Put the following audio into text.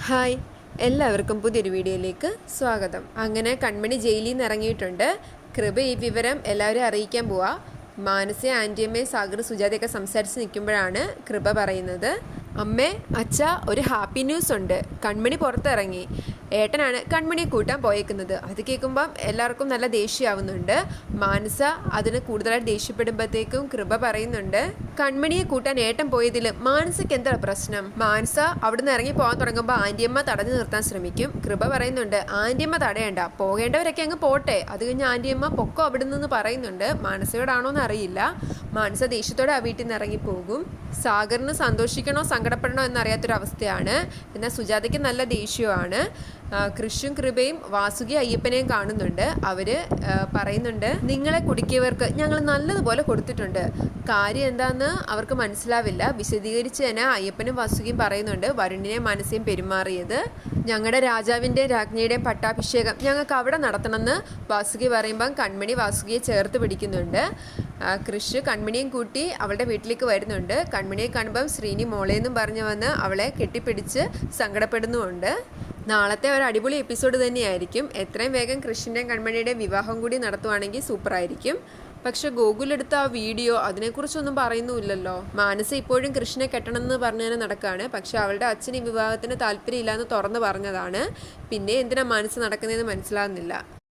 Hi. എല്ലാവർക്കും പുതിയൊരു വീഡിയോയിലേക്ക് സ്വാഗതം. അങ്ങനെ കൺമണി ജയിലിൽ നിന്ന് ഇറങ്ങിയിട്ടുണ്ട് കൃപ ഈ വിവരം എല്ലാവരും അറിയിക്കാൻ പോവാ. മാനസ ആന്റിയമ്മയും സാഗർ സുജാതയൊക്കെ സംസാരിച്ച് നിൽക്കുമ്പോഴാണ് കൃപ പറയുന്നത്. അമ്മേ അച്ഛ ഒരു ഹാപ്പി ന്യൂസ് ഉണ്ട് കൺമണി പുറത്തിറങ്ങി. ഏട്ടനാണ് കൺമണിയെ കൂട്ടാൻ പോയേക്കുന്നത്. അത് കേൾക്കുമ്പം എല്ലാവർക്കും നല്ല ദേഷ്യമാവുന്നുണ്ട്. മാനസ അതിന് കൂടുതലായിട്ട് ദേഷ്യപ്പെടുമ്പോഴത്തേക്കും കൃപ പറയുന്നുണ്ട്. കൺമണിയെ കൂട്ടാൻ ഏട്ടൻ പോയതിൽ മാനസയ്ക്ക് എന്താ പ്രശ്നം? മാനസ അവിടുന്ന് ഇറങ്ങി പോകാൻ തുടങ്ങുമ്പോൾ ആന്റിയമ്മ തടഞ്ഞു നിർത്താൻ ശ്രമിക്കും. കൃപ പറയുന്നുണ്ട് ആന്റിയമ്മ തടയണ്ട. പോകേണ്ടവരൊക്കെ അങ്ങ് പോട്ടെ. അത് കഴിഞ്ഞ് ആന്റിയമ്മ പൊക്കോ അവിടെ നിന്ന് പറയുന്നുണ്ട്. മാനസയോടാണോ എന്ന് അറിയില്ല. മാനസ ദേഷ്യത്തോടെ ആ വീട്ടിൽ നിന്ന് ഇറങ്ങി പോകും. സാഗറിന് സന്തോഷിക്കണോ സങ്കടപ്പെടണോ എന്നറിയാത്തൊരവസ്ഥയാണ്. പിന്നെ സുജാതയ്ക്ക് നല്ല ദേഷ്യമാണ് കൃഷും കൃപയും വാസുകി അയ്യപ്പനെയും കാണുന്നുണ്ട്. അവർ പറയുന്നുണ്ട് നിങ്ങളെ കുടുക്കിയവർക്ക് ഞങ്ങൾ നല്ലതുപോലെ കൊടുത്തിട്ടുണ്ട്. കാര്യം എന്താണെന്ന് അവർക്ക് മനസ്സിലാവില്ല. വിശദീകരിച്ച് തന്നെ അയ്യപ്പനും വാസുകിയും പറയുന്നുണ്ട് വരുണിനെ മനസ്സേയും പെരുമാറിയത് ഞങ്ങളുടെ രാജാവിന്റെ രാജ്ഞിയുടെയും പട്ടാഭിഷേകം ഞങ്ങൾക്ക് അവിടെ നടത്തണമെന്ന് വാസുകി പറയുമ്പം കൺമണി വാസുകിയെ ചേർത്ത് പിടിക്കുന്നുണ്ട്. കൃഷ് കൺമണിയും കൂട്ടി അവളുടെ വീട്ടിലേക്ക് വരുന്നുണ്ട്. കൺമണിയെ കാണുമ്പം ശ്രീനി മോളേന്നും പറഞ്ഞു വന്ന് അവളെ കെട്ടിപ്പിടിച്ച് സങ്കടപ്പെടുന്നുമുണ്ട്. നാളത്തെ ഒരു അടിപൊളി എപ്പിസോഡ് തന്നെയായിരിക്കും. എത്രയും വേഗം കൃഷ്ണന്റെയും കൺമണിയുടെയും വിവാഹം കൂടി നടത്തുവാണെങ്കിൽ സൂപ്പറായിരിക്കും. പക്ഷെ ഗോകുലെടുത്ത ആ വീഡിയോ അതിനെക്കുറിച്ചൊന്നും പറയുന്നുമില്ലല്ലോ. മാനസ ഇപ്പോഴും കൃഷ്ണനെ കെട്ടണമെന്ന് പറഞ്ഞു തന്നെ നടക്കുകയാണ് പക്ഷെ അവളുടെ അച്ഛൻ ഈ വിവാഹത്തിന് താല്പര്യമില്ലാന്ന് തുറന്നു പറഞ്ഞതാണ്. പിന്നെ എന്തിനാ മാനസ നടക്കുന്നതെന്ന് മനസ്സിലാകുന്നില്ല.